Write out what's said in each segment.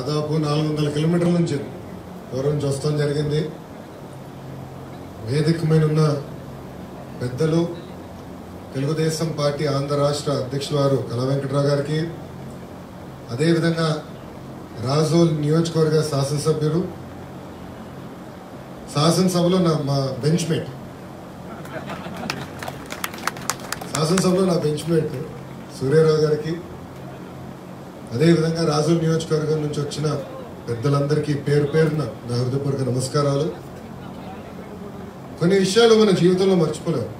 దాదాపు నాలుగు వందల కిలోమీటర్ల నుంచి దూరం నుంచి వస్తాం జరిగింది. వేదికమైన ఉన్న పెద్దలు తెలుగుదేశం పార్టీ ఆంధ్ర రాష్ట్ర అధ్యక్షుల వారు కళా వెంకట్రావు గారికి అదేవిధంగా రాజోల్ నియోజకవర్గ శాసనసభ్యులు శాసనసభలో నా మా బెంచ్ మేట్ శాసనసభలో నా బెంచ్ మేట్ సూర్యారావు గారికి అదేవిధంగా రాజు నియోజకవర్గం నుంచి వచ్చిన పెద్దలందరికీ పేరు పేరున నా హృదయపూర్వక నమస్కారాలు. కొన్ని విషయాలు మన జీవితంలో మర్చిపోలేము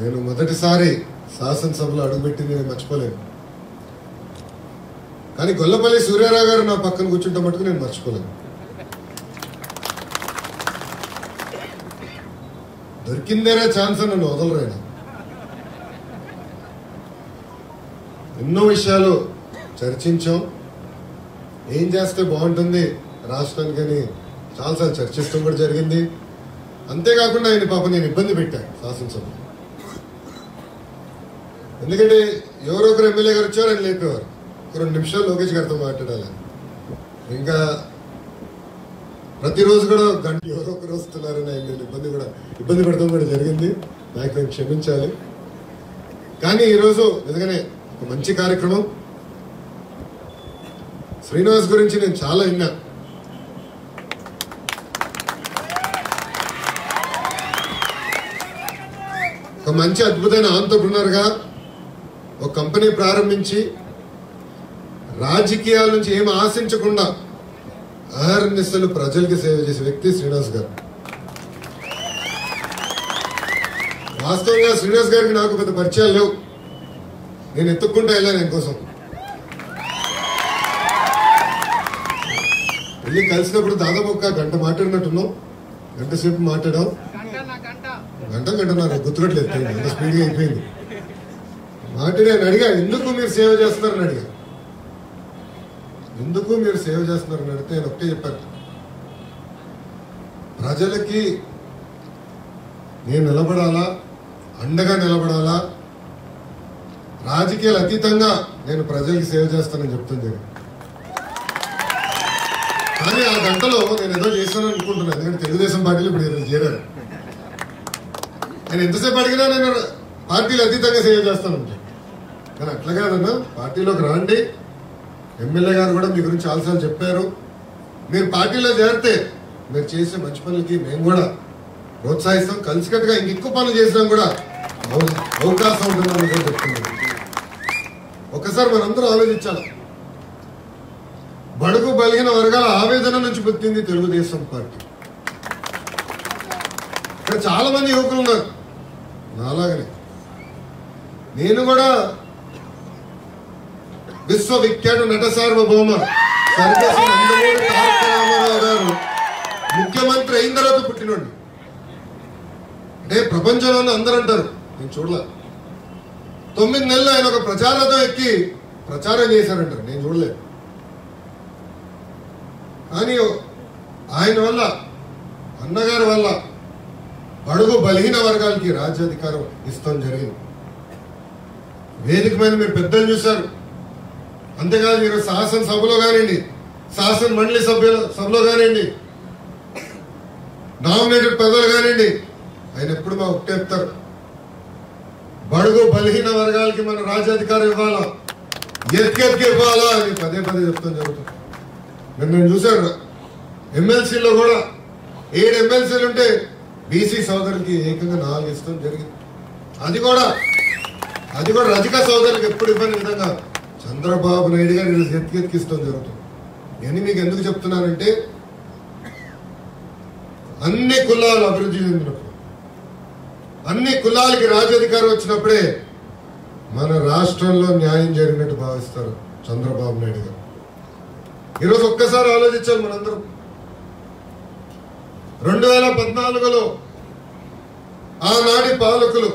నేను మొదటిసారి శాసనసభలో అడుగుపెట్టింది నేను మర్చిపోలేను. కానీ గొల్లపల్లి సూర్యారావు గారు నా పక్కన కూర్చుంటే మటుకు నేను మర్చిపోలేను. దొరికిందేరా ఛాన్స్ అని నన్ను వదలరైనా ఎన్నో విషయాలు చర్చించాం. ఏం చేస్తే బాగుంటుంది రాష్ట్రానికి అని చాలాసార్లు చర్చిస్తాం కూడా జరిగింది. అంతేకాకుండా ఆయన పాప నేను ఇబ్బంది పెట్టాను శాసనసభ ఎందుకంటే ఎవరో ఒకరు ఎమ్మెల్యే గారు వచ్చారు ఆయన లేపేవారు. ఒక రెండు నిమిషాలు లోకేష్ గారితో మాట్లాడాలి ఇంకా ప్రతిరోజు కూడా గంట ఎవరో ఒకరు వస్తున్నారని ఆయన ఇబ్బంది కూడా ఇబ్బంది పెడతాం కూడా జరిగింది. నాకు క్షమించాలి. కానీ ఈరోజు నిజంగానే మంచి కార్యక్రమం. శ్రీనివాస్ గురించి నేను చాలా విన్నా ఒక మంచి అద్భుతమైన ఆంటర్ప్రినర్గా ఒక కంపెనీ ప్రారంభించి రాజకీయాల నుంచి ఏం ఆశించకుండా అహర్నిశలు ప్రజలకి సేవ చేసే వ్యక్తి శ్రీనివాస్ గారు. వాస్తవంగా శ్రీనివాస్ గారికి నాకు పెద్ద పరిచయాలు లేవు. నేను ఎత్తుక్కుంటా వెళ్ళాను ఆయన కోసం. వెళ్ళి కలిసినప్పుడు దాదాపు ఒక గంట మాట్లాడినట్టున్నాం గంట సేపు మాట్లాడాం గంట గంట నాకు గుర్తురట్లేదు టైం అంత స్పీడ్గా అయిపోయింది. మాట్లాడాను అడిగా ఎందుకు మీరు సేవ చేస్తున్నారని అడిగా. ఎందుకు మీరు సేవ చేస్తున్నారని అడిగితే నేను ఒకటే చెప్పాను. ప్రజలకి నేను నిలబడాలా? అండగా నిలబడాలా? రాజకీయాలు అతీతంగా నేను ప్రజలకి సేవ చేస్తానని చెప్తుంది జరిగింది కానీ ఆ గంటలో నేను ఏదో చేస్తానని అనుకుంటున్నాను. ఎందుకంటే తెలుగుదేశం పార్టీలు ఇప్పుడు ఈరోజు చేరారు నేను ఎంతసేపు అడిగినా నేను పార్టీలు అతీతంగా సేవ చేస్తాను. కానీ అట్లా కాదన్నా పార్టీలోకి రాండి. ఎమ్మెల్యే గారు కూడా మీ గురించి చాలాసార్లు చెప్పారు. మీరు పార్టీలో చేరితే మీరు చేసే మంచి పనులకి మేము కూడా ప్రోత్సహిస్తాం. కలిసికట్టుగా ఇంక ఎక్కువ పనులు చేసినా కూడా అవకాశం ఉంటుందని చెప్తున్నాను. ఒకసారి మనందరూ ఆలోచించాలి. బడుగు బలిగిన వర్గాల ఆవేదన నుంచి పుట్టింది తెలుగుదేశం పార్టీ. ఇక్కడ చాలా మంది యువకులు ఉన్నారు. నాలాగనే. నేను కూడా విశ్వవిఖ్యాత నట సార్వభౌమ నందమూరి తారక రామారావు గారు ముఖ్యమంత్రి అయిన తర్వాత పుట్టినోడు. అంటే ప్రపంచంలోనే అందరూ అంటారు నేను చూడలేదు తొమ్మిది నెలలు ఆయన ఒక ప్రచారంతో ఎక్కి ప్రచారం చేశారంటారు నేను చూడలేదు. కానీ ఆయన వల్ల అన్నగారి వల్ల పడుగు బలహీన వర్గాలకి రాజ్యాధికారం ఇస్తాం జరిగింది. వేదిక మీద మీరు పెద్దలు చూశారు. అంతేకాదు మీరు శాసనసభలో కానివ్వండి శాసన మండలి సభ్యుల సభలో కానివ్వండి నామినేటెడ్ పెద్దలు కానివ్వండి ఆయన ఎప్పుడు మా ఒకటే చెప్తారు. బడుగు బలహీన వర్గాలకి మన రాజ్యాధికారం ఇవ్వాలా? ఎత్తికెత్తికి ఇవ్వాలా అని పదే పదే చెప్తాం జరుగుతుంది. మీరు నేను చూశాను. ఎమ్మెల్సీలో కూడా ఏడు ఎమ్మెల్సీలు ఉంటే బీసీ సోదరులకి ఏకంగా నాలుగు ఇస్తాం జరిగింది. అది కూడా అది కూడా రజక సోదరులకు ఎప్పుడు ఇవ్వని విధంగా చంద్రబాబు నాయుడు గారు ఈరోజు ఎత్తికెత్తికిస్తాం జరుగుతుంది. నేను మీకు ఎందుకు చెప్తున్నానంటే అన్ని కులాలు అభివృద్ధి చెందినప్పుడు అన్ని కులాలకి రాజ్యాధికారం వచ్చినప్పుడే మన రాష్ట్రంలో న్యాయం జరిగినట్టు భావిస్తారు చంద్రబాబు నాయుడు గారు. ఈరోజు ఒక్కసారి ఆలోచించాలి మనందరం. రెండు వేల పద్నాలుగులో ఆనాటి పాలకులు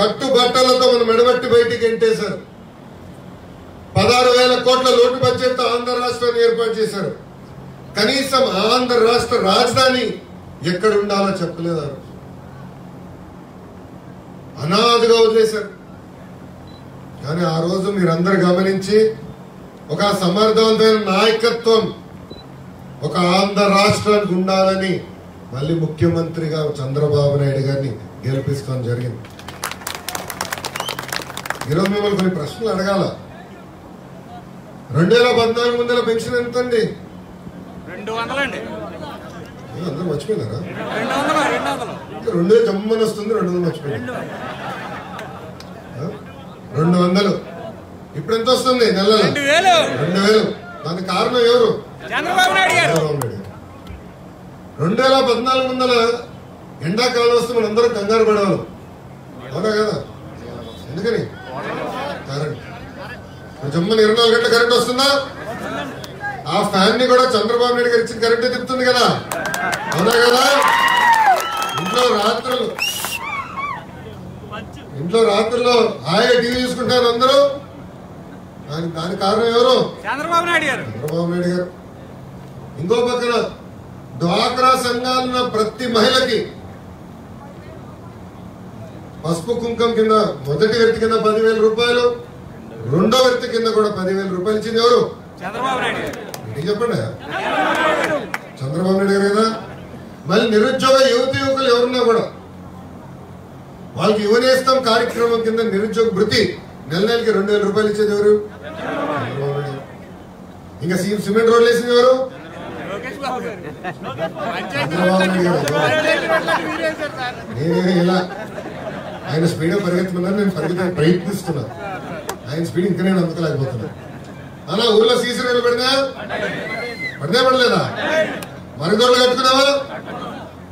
కట్టుబట్టలతో మన మెడబట్టి బయటికి ఎంటేశారు పదహారు వేల కోట్ల లోటు బడ్జెట్ ఆంధ్ర రాష్ట్రాన్ని ఏర్పాటు చేశారు. కనీసం ఆంధ్ర రాష్ట్ర రాజధాని ఎక్కడ ఉండాలో చెప్పలేదు అనాథగా వదిలేశారు. కానీ ఆ రోజు మీరందరూ గమనించి ఒక సమర్థవంతమైన నాయకత్వం ఒక ఆంధ్ర రాష్ట్రానికి ఉండాలని మళ్ళీ ముఖ్యమంత్రిగా చంద్రబాబు నాయుడు గారిని గెలిపిస్తాం జరిగింది. ఈరోజు మిమ్మల్ని కొన్ని ప్రశ్నలు అడగాల. రెండు వేల పద్నాలుగు వందల పెన్షన్ ఎంత అండి అందరూ మర్చిపోయినారా? రెండు జమ్మని వస్తుంది రెండు వందలు మర్చిపోయినారు ఆ? రెండు వందలు. ఇప్పుడు ఎంత వస్తుంది నెలలో? రెండు వేలు. దానికి కారణం ఎవరు? చంద్రబాబు నాయుడు. రెండు వేల పద్నాలుగు వందల ఎండాకాలం వస్తే మనం అందరం కంగారు పడేవాళ్ళం. అవునా కదా? ఎందుకని? కరెంట్. జమ్మని ఇరవై నాలుగు గంటల కరెంట్ వస్తుందా? ఆ ఫ్యాన్ని కూడా చంద్రబాబు నాయుడు గారు ఇచ్చిన కరెంటే తిప్పుతుంది కదా. అవునా కదా? ఇంట్లో రాత్రులు. ఇంట్లో రాత్రుల్లో హాయిగా టీవీ చూసుకుంటారు అందరూ. దానికి దానికి కారణం ఎవరు? చంద్రబాబు నాయుడు గారు. చంద్రబాబు నాయుడు గారు. ఇంకో పక్కన డ్వాక్రా సంఘాలున్న ప్రతి మహిళకి పసుపు కుంకం కింద మొదటి వ్యక్తి కింద పదివేల రూపాయలు రెండో వ్యక్తి కింద కూడా పదివేల రూపాయలు ఇచ్చింది ఎవరు? చంద్రబాబు నాయుడు చెప్పండి? చంద్రబాబు నాయుడు గారు. కదా మళ్ళీ నిరుద్యోగ యువత యువకులు ఎవరున్నా కూడా వాళ్ళకి యువనేస్తాం కార్యక్రమం కింద నిరుద్యోగ భృతి నెల నెలకి రెండు వేల రూపాయలు ఇచ్చేది ఎవరు? ఇంకా సీఎం సిమెంట్ రోడ్లు వేసింది ఎవరు? నేనే ఇలా ఆయన స్పీడ్ పరిగెత్తుకున్నాను నేను పరిగెత్త ప్రయత్నిస్తున్నా ఆయన స్పీడ్ ఇంకా నేను అందుకోలేకపోతున్నా అలా ఊర్లో సీసీ రోడ్లు పడినా పడితే పడలేదా? మరుగుదొడ్లు కట్టుకున్నావా?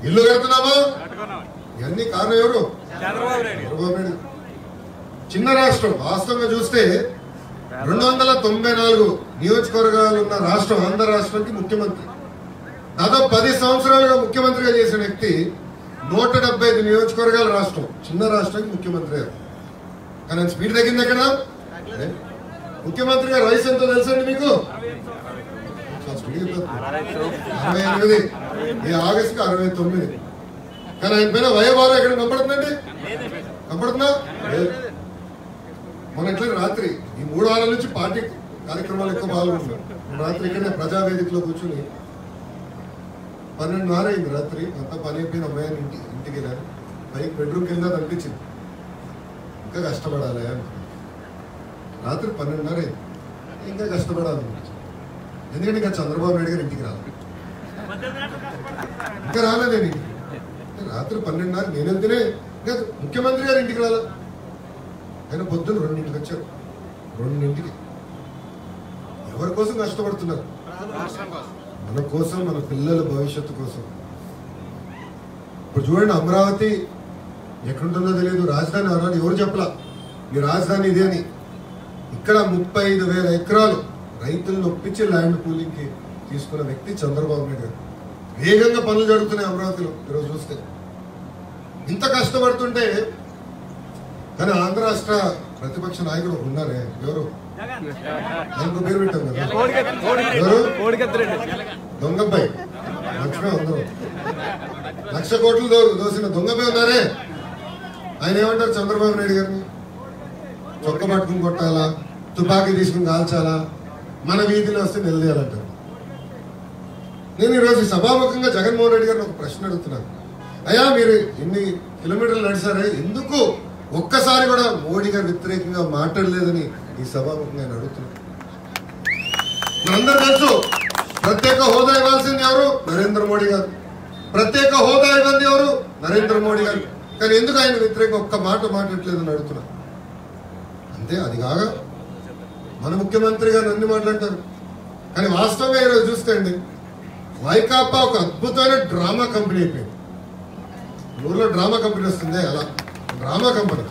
ఇల్లు కడుతున్నావా పట్టుకున్నాం ఇవన్నీ కారణం ఎవరు? చంద్రబాబు నాయుడు చిన్న రాష్ట్రం వాస్తవంగా చూస్తే రెండు వందల తొంభై నాలుగు నియోజకవర్గాలు ఉన్న రాష్ట్రం ఆంధ్ర రాష్ట్రానికి ముఖ్యమంత్రి. దాదాపు పది సంవత్సరాలుగా ముఖ్యమంత్రిగా చేసిన వ్యక్తి నూట డెబ్బై ఐదు నియోజకవర్గాల రాష్ట్రం చిన్న రాష్ట్రానికి ముఖ్యమంత్రి కానీ స్పీడ్ తగ్గింది ఎక్కడ? ఏ? ముఖ్యమంత్రి గారు వయసు ఎంతో తెలుసండి మీకు. అరవై ఎనిమిది. ఈ ఆగస్టుకి అరవై తొమ్మిది. కానీ ఆయన పైన వయభారం ఎక్కడ? కనపడుతుందండి? కనపడుతుందా? మన మొన్న రాత్రి ఈ మూడు వారాల నుంచి పార్టీ కార్యక్రమాలు ఎక్కువ పాల్గొంటున్నాం రాత్రి ఇక్కడే ప్రజావేదికలో కూర్చుని పన్నెండున్నర అయింది రాత్రి. అంతా పని అయిపోయిన అమ్మాయిని ఇంటి ఇంటికి వెళ్ళారు పైకి బెడ్రూమ్కి వెళ్ళినా అనిపించింది ఇంకా కష్టపడాలి రాత్రి పన్నెండున్నర అయింది. ఇంకా కష్టపడాలి ఎందుకంటే ఇంకా చంద్రబాబు నాయుడు గారు ఇంటికి రాలేదు. ఇంకా రాలేదు నేను రాత్రి పన్నెండున్నర నేను వెళ్తేనే కాదు ముఖ్యమంత్రి గారు ఇంటికి రాలేదు ఆయన పొద్దున్న రెండింటికి వచ్చారు. రెండింటికి. ఎవరి కోసం కష్టపడుతున్నారు? మన కోసం మన పిల్లల భవిష్యత్తు కోసం. ఇప్పుడు చూడండి అమరావతి ఎక్కడుంటుందో తెలియదు. రాజధాని అన్నాడు ఎవరు చెప్పలా? మీ రాజధాని ఇదే అని. ఇక్కడ ముప్పై ఐదు వేల ఎకరాలు రైతులను ఒప్పించి ల్యాండ్ పూలింగ్కి తీసుకున్న వ్యక్తి చంద్రబాబు నాయుడు గారు. వేగంగా పనులు జరుగుతున్నాయి అమరావతిలో ఈరోజు చూస్తే. ఇంత కష్టపడుతుంటే కానీ ఆంధ్ర రాష్ట్ర ప్రతిపక్ష నాయకుడు ఉన్నారే. ఎవరు? ఆయనకు పేరు పెట్టాం కదా. ఎవరు? దొంగబ్బాయి. లక్ష్మే అందరూ లక్ష కోట్లు దో- దోసిన దొంగపై ఉన్నారే. ఆయన ఏమంటారు చంద్రబాబు నాయుడు గారిని చొక్క పట్టుకుని కొట్టాలా? తుపాకీ తీసుకుని కాల్చాలా? మన వీధిలో వస్తే నిలదీయాలంటారు. నేను ఈరోజు ఈ సభాముఖంగా జగన్మోహన్ రెడ్డి గారిని ఒక ప్రశ్న అడుగుతున్నాను. అయ్యా మీరు ఎన్ని కిలోమీటర్లు నడిచారే? ఎందుకు ఒక్కసారి కూడా మోడీ గారు వ్యతిరేకంగా మాట్లాడలేదని ఈ సభాముఖంగా నేను అడుగుతున్నాను. మనందరూ తెలుసు ప్రత్యేక హోదా ఇవ్వాల్సింది ఎవరు? నరేంద్ర మోడీ గారు. ప్రత్యేక హోదా ఇవ్వండి ఎవరు? నరేంద్ర మోడీ గారు. కానీ ఎందుకు ఆయన వ్యతిరేకంగా ఒక్క మాట మాట్లాడలేదని అడుగుతున్నా అంతే అది కాక మన ముఖ్యమంత్రి గారు అన్ని మాట్లాడతారు. కానీ వాస్తవంగా ఈరోజు చూస్తే అండి వైకాపా ఒక అద్భుతమైన డ్రామా కంపెనీ అయిపోయింది. ఊర్లో డ్రామా కంపెనీ వస్తుంది అలా. Drama company.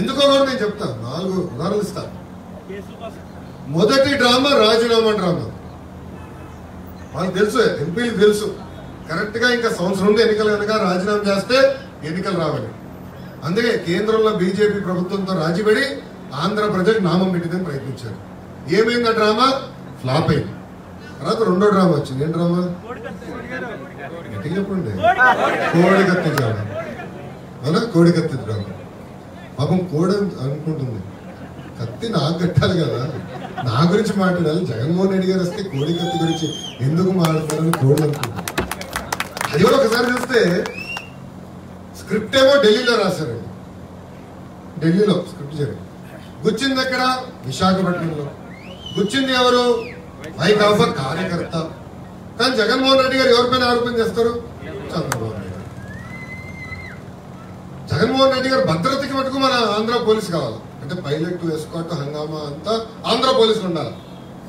ఎందుకో కూడా నేను చెప్తాను నాలుగు ఉదాహరణలు ఇస్తాను మొదటి డ్రామా రాజీనామా డ్రామా. వాళ్ళకి తెలుసు ఎంపీలు తెలుసు. కరెక్ట్గా ఇంకా సంవత్సరం ఎన్నికలు కనుక రాజీనామా చేస్తే ఎన్నికలు రావాలి. అందుకే కేంద్రంలో బీజేపీ ప్రభుత్వంతో రాజీపడి ఆంధ్ర ప్రజలకు నామం పెట్టిందని ప్రయత్నించారు. ఏమైంది ఆ డ్రామా? ఫ్లాప్ అయింది. తర్వాత రెండో డ్రామా వచ్చింది. ఏం డ్రామా? గట్టిగా చెప్పండి కోడికత్తి డ్రామా. అవునా? కోడికత్తి డ్రామా. పాపం కోడి అనుకుంటుంది. కత్తి నాకు కట్టాలి కదా. నా గురించి మాట్లాడాలి. జగన్మోహన్ రెడ్డి గారు వస్తే కోడి కత్తి గురించి ఎందుకు మాట్లాడతారని కోడి అనుకుంటుంది. అది కూడా ఒకసారి చూస్తే స్క్రిప్ట్ ఏమో ఢిల్లీలో రాశారండి. ఢిల్లీలో స్క్రిప్ట్ జరిగింది. గుచ్చింది ఎక్కడ? విశాఖపట్నంలో. గుచ్చింది ఎవరు? వైకాపా కార్యకర్త. కానీ జగన్మోహన్ రెడ్డి గారు ఎవరిపైన ఆరోపణ చేస్తారు? చంద్రబాబు నాయుడు జగన్మోహన్ రెడ్డి గారు భద్రతకి మటుకు మన ఆంధ్ర పోలీస్ కావాలి. అంటే పైలట్ ఎస్కాట్ హంగామా అంతా ఆంధ్ర పోలీసులు ఉండాలి.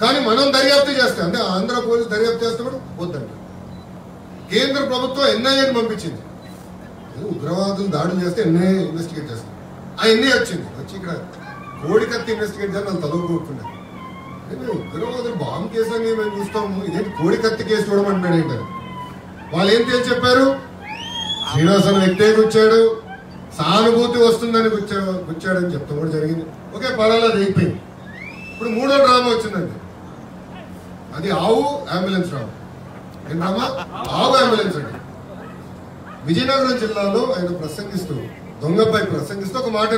కానీ మనం దర్యాప్తు చేస్తాం అంటే ఆంధ్ర పోలీస్ దర్యాప్తు చేస్తే వద్దండి కేంద్ర ప్రభుత్వం ఎన్ఐఏని పంపించింది. ఉగ్రవాదులు దాడులు చేస్తే ఎన్ఐఏ ఇన్వెస్టిగేట్ చేస్తాం ఆ ఎన్ఐఏ వచ్చింది. వచ్చి ఇక్కడ కోడి కత్తి ఇన్వెస్టిగేట్ చేయాలని వాళ్ళు తలవు మేము ఉగ్రవాదులు బాంబు కేసు అని మేము చూస్తాము. ఇదేంటి కోడి కత్తి కేసు చూడమంటున్నాడు ఏంటని వాళ్ళు ఏం తేల్చి చెప్పారు? శ్రీనివాస్ అనే వ్యక్తే కూర్చాడు సానుభూతి వస్తుందని కూర్చా కూర్చాడని చెప్తాం కూడా జరిగింది. ఓకే పర్వాలేదు అయిపోయింది. ఇప్పుడు మూడో డ్రామా వచ్చిందండి. అది ఆవు అంబులెన్స్ డ్రామా ఏం డ్రామా? ఆవు అంబులెన్స్ అండి. విజయనగరం జిల్లాలో ఆయన ప్రసంగిస్తూ దొంగపై ప్రసంగిస్తూ ఒక మాట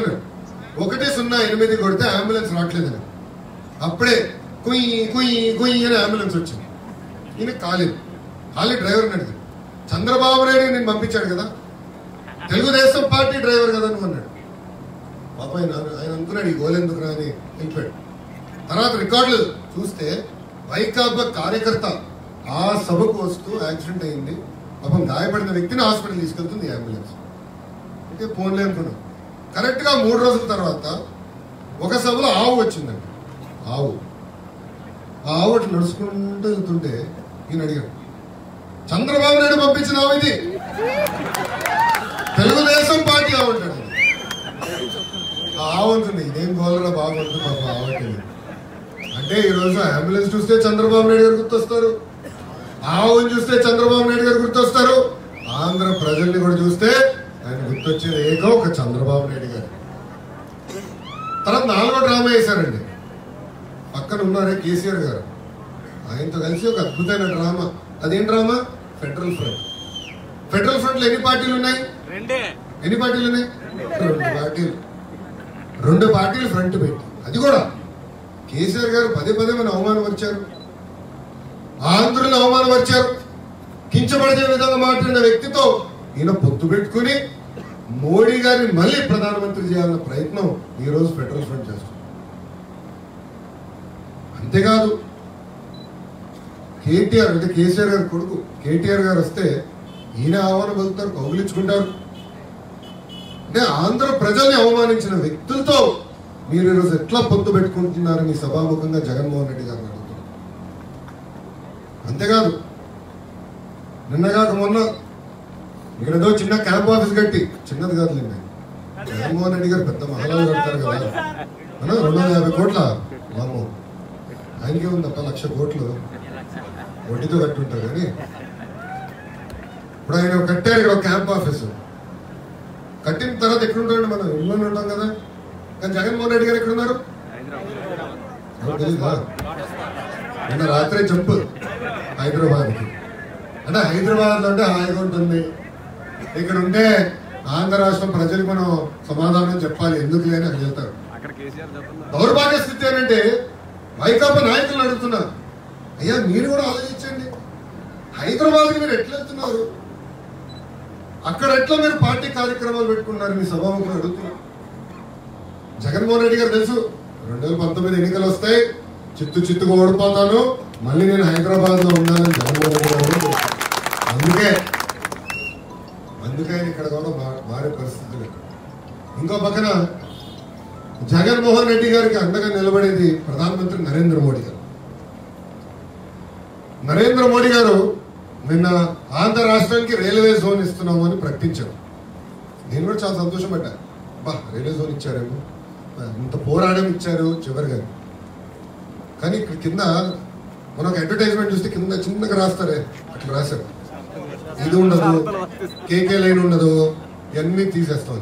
ఒకటి సున్నా ఎనిమిది కొడితే అంబులెన్స్ రావట్లేదని. అప్పుడే కొయ్యి కొయ్యి కొయ్యి అని అంబులెన్స్ వచ్చింది. ఈయన కాలేదు. కాలే డ్రైవర్ అడిగాడు. చంద్రబాబు నాయుడు నేను పంపించాడు కదా. తెలుగుదేశం పార్టీ డ్రైవర్ కదా నువ్వు అన్నాడు. పాప ఆయన ఆయన అనుకున్నాడు ఈ గోలెందుకు ఎందుకురా అని వెళ్ళిపోయాడు తర్వాత రికార్డులు చూస్తే వైకాపా కార్యకర్త ఆ సభకు వస్తూ యాక్సిడెంట్ అయింది. పాపం గాయపడిన వ్యక్తిని హాస్పిటల్ తీసుకెళ్తుంది ఈ అంబులెన్స్ ఓకే ఫోన్లే అనుకున్నాం. కరెక్ట్గా మూడు రోజుల తర్వాత ఒక సభలో ఆవు వచ్చిందండి ఆవు. ఆ ఆవు నడుచుకుంటూ వెళ్తుంటే ఈయన అడిగాడు చంద్రబాబు నాయుడు పంపించిన ఆవు ఇది తెలుగుదేశం పార్టీ ఆవు అంటాడు ఇదేం గోలరా బాబు పాప ఆవుకి అంటే ఈరోజు అంబులెన్స్ చూస్తే చంద్రబాబు నాయుడు గారు గుర్తొస్తారు. ఆవుని చూస్తే చంద్రబాబు నాయుడు గారు గుర్తొస్తారు. ఆంధ్ర ప్రజల్ని కూడా చూస్తే ఆయన గుర్తొచ్చేది ఏదో ఒక చంద్రబాబు నాయుడు గారు. తర్వాత నాలుగో డ్రామా వేశారండి. పక్కన ఉన్నారే కేసీఆర్ గారు. ఆయనతో కలిసి ఒక అద్భుతమైన డ్రామా. అదేం డ్రామా? Federal front. ఫెడరల్ ఫ్రంట్లో ఎన్ని పార్టీలు ఉన్నాయి? ఎన్ని పార్టీలు ఉన్నాయి? రెండు పార్టీలు. రెండు పార్టీలు ఫ్రంట్ పెట్టి. అది కూడా. కేసీఆర్ గారు పదే పదే మన అవమానపరిచారు ఆంధ్రులను అవమానపరిచారు కించబడిచే విధంగా మాట్లాడిన వ్యక్తితో ఈయన పొత్తు పెట్టుకుని మోడీ గారిని మళ్ళీ ప్రధానమంత్రి చేయాలన్న ప్రయత్నం ఈ రోజు ఫెడరల్ ఫ్రంట్ చేస్తుంది. అంతేకాదు కేటీఆర్ అంటే కేసీఆర్ గారి కొడుకు. కేటీఆర్ గారు వస్తే ఈయన ఆహ్వానం పొందుతారు కౌగిలించుకుంటారు. అంటే ఆంధ్ర ప్రజల్ని అవమానించిన వ్యక్తులతో మీరు ఈరోజు ఎట్లా పొత్తు పెట్టుకుంటున్నారని సభాముఖంగా జగన్మోహన్ రెడ్డి గారిని అడుగుతున్నారు అంతేకాదు నిన్నగాక మొన్న ఇక్కడేదో చిన్న క్యాంప్ ఆఫీస్ కట్టి చిన్నది కాదు నిన్న జగన్మోహన్ రెడ్డి గారు పెద్ద మహారాజు కడతారు కదా. రెండు వందల యాభై కోట్ల మాము ఆయనకే ఉందప్ప లక్ష కోట్లు. వడ్డీతో కట్టుంటారు కానీ ఇప్పుడు ఆయన కట్టారు ఇక్కడ ఒక క్యాంప్ ఆఫీసు. కట్టిన తర్వాత ఎక్కడ ఉంటాడు మనం? ఇల్లులోనే ఉంటాం కదా. కానీ జగన్మోహన్ రెడ్డి గారు ఎక్కడ ఉన్నారు ఎవరు తెలీదా? నిన్న రాత్రే చెప్పు. హైదరాబాద్కి. అంటే హైదరాబాద్ అంటే హాయిగా ఉంటుంది. ఇక్కడ ఉంటే ఆంధ్ర రాష్ట్రం ప్రజలకు మనం సమాధానం చెప్పాలి. ఎందుకు లేని వెళ్తారు కేసీఆర్ చెప్తున్నారు దౌర్భాగ్య స్థితి ఏంటంటే వైకాపా నాయకులు అడుగుతున్నారు. అయ్యా మీరు కూడా ఆలోచించండి. హైదరాబాద్కి మీరు ఎట్లా వెళ్తున్నారు? అక్కడ ఎట్లా మీరు పార్టీ కార్యక్రమాలు పెట్టుకున్నారు? మీ సభాముఖులు అడుగుతున్నారు. జగన్మోహన్ రెడ్డి గారు తెలుసు రెండు వేల పంతొమ్మిది ఎన్నికలు వస్తాయి. చిత్తు చిత్తుగా ఓడిపోతాను. మళ్ళీ నేను హైదరాబాద్లో ఉండాలని జగన్మోహన్ రెడ్డి గారు అందుకే అందుకే ఇక్కడ కూడా మారే పరిస్థితులు. ఇంకో పక్కన జగన్మోహన్ రెడ్డి గారికి అండగా నిలబడేది ప్రధానమంత్రి నరేంద్ర మోడీ గారు. నరేంద్ర మోడీ గారు నిన్న ఆంధ్ర రాష్ట్రానికి రైల్వే జోన్ ఇస్తున్నాము అని ప్రకటించారు. నేను కూడా చాలా సంతోషపడ్డా. బా రైల్వే జోన్ ఇచ్చారేమో. ఇంత పోరాటం ఇచ్చారు చివరిగా. కానీ ఇక్కడ కింద మనం ఒక అడ్వర్టైజ్మెంట్ చూస్తే కింద చిన్నగా రాస్తారే. అట్లా రాశారు. ఇది ఉండదు. కేకే లైన్ ఉండదు. ఇవన్నీ తీసేస్తాం.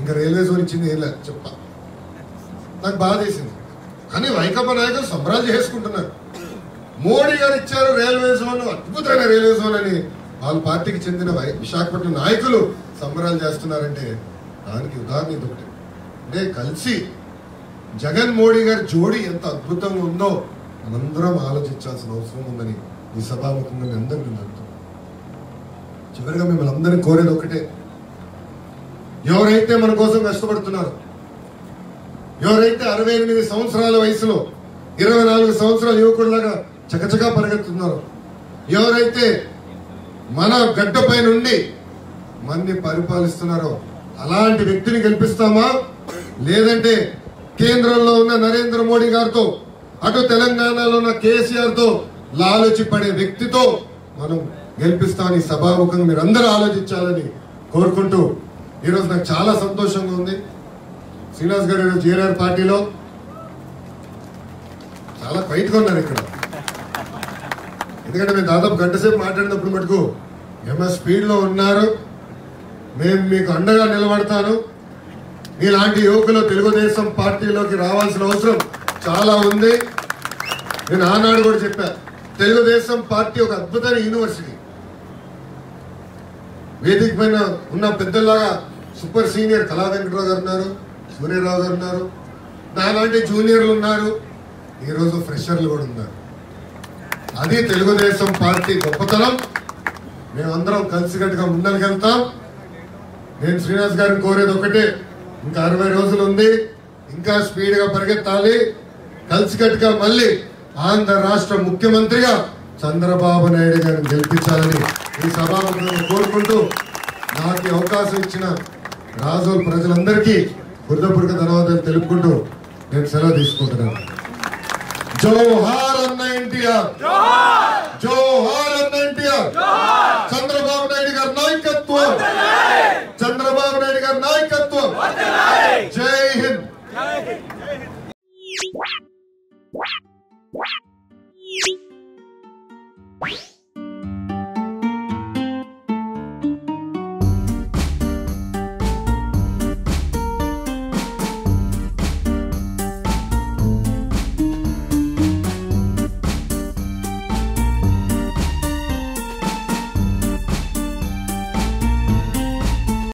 ఇంకా రైల్వే జోన్ ఇచ్చింది ఏం లేదు. చెప్పాలి నాకు బాధ వేసింది కానీ వైకాపా నాయకులు సంబరాలు చేసుకుంటున్నారు మోడీ గారు ఇచ్చారు రైల్వే జోన్ అద్భుతమైన రైల్వే జోన్ అని. వాళ్ళ పార్టీకి చెందిన వై- విశాఖపట్నం నాయకులు సంబరాలు చేస్తున్నారంటే దానికి ఉదాహరణ ఇది ఒకటి అంటే కలిసి జగన్ మోడీ గారి జోడీ ఎంత అద్భుతంగా ఉందో మనందరం ఆలోచించాల్సిన అవసరం ఉందని ఈ సభాముఖంగా మీ అందరికీ నేను చెప్తున్నాను. చివరిగా మిమ్మల్ని అందరినీ కోరేది ఒకటే. ఎవరైతే మన కోసం కష్టపడుతున్నారు ఎవరైతే అరవై ఎనిమిది సంవత్సరాల వయసులో ఇరవై నాలుగు సంవత్సరాల యువకుడిలాగా చకచకా పరిగెత్తున్నారు ఎవరైతే మన గడ్డపై నుండి మన్ని పరిపాలిస్తున్నారో అలాంటి వ్యక్తిని గెలిపిస్తామా? లేదంటే కేంద్రంలో ఉన్న నరేంద్ర మోడీ గారితో అటు తెలంగాణలో ఉన్న కేసీఆర్తో లాలోచి పడే వ్యక్తితో మనం గెలిపిస్తామని సభాముఖంగా మీరు అందరూ ఆలోచించాలని కోరుకుంటూ ఈరోజు నాకు చాలా సంతోషంగా ఉంది. శ్రీనివాస్ గారు ఈరోజు పార్టీలో చాలా క్వైట్గా ఉన్నారు ఇక్కడ. ఎందుకంటే మేము దాదాపు గంట సేపు మాట్లాడినప్పుడు మటుకు ఏమో స్పీడ్లో ఉన్నారు. మేము మీకు అండగా నిలబడతాను. మీలాంటి యువకులు తెలుగుదేశం పార్టీలోకి రావాల్సిన అవసరం చాలా ఉంది. నేను ఆనాడు కూడా చెప్పా తెలుగుదేశం పార్టీ ఒక అద్భుతమైన యూనివర్సిటీ. వేదిక పైన ఉన్న పెద్దలాగా సూపర్ సీనియర్ కళా వెంకటరావు గారు ఉన్నారు. సూర్యరావు గారు ఉన్నారు. నాలాంటి జూనియర్లు ఉన్నారు. ఈరోజు ఫ్రెషర్లు కూడా ఉన్నారు. అది తెలుగుదేశం పార్టీ గొప్పతనం. మేమందరం కలిసికట్టుగా ముందరికెళ్తాం నేను శ్రీనివాస్ గారిని కోరేది ఒకటే ఇంకా అరవై రోజులు ఉంది ఇంకా స్పీడ్గా పరిగెత్తాలి. కలిసికట్టుగా మళ్ళీ ఆంధ్ర రాష్ట్ర ముఖ్యమంత్రిగా చంద్రబాబు నాయుడు గారిని గెలిపించాలని ఈ సభాముఖంగా కోరుకుంటూ నాకు అవకాశం ఇచ్చిన రాజోల్ ప్రజలందరికీ హృదయపూర్వక ధన్యవాదాలు తెలుపుకుంటూ నేను సెలవు తీసుకుంటున్నాను. జోహార్ అన్న ఎన్టీఆర్. జోహార్! అన్న ఎన్టీఆర్. చంద్రబాబు నాయుడు గారి నాయకత్వం.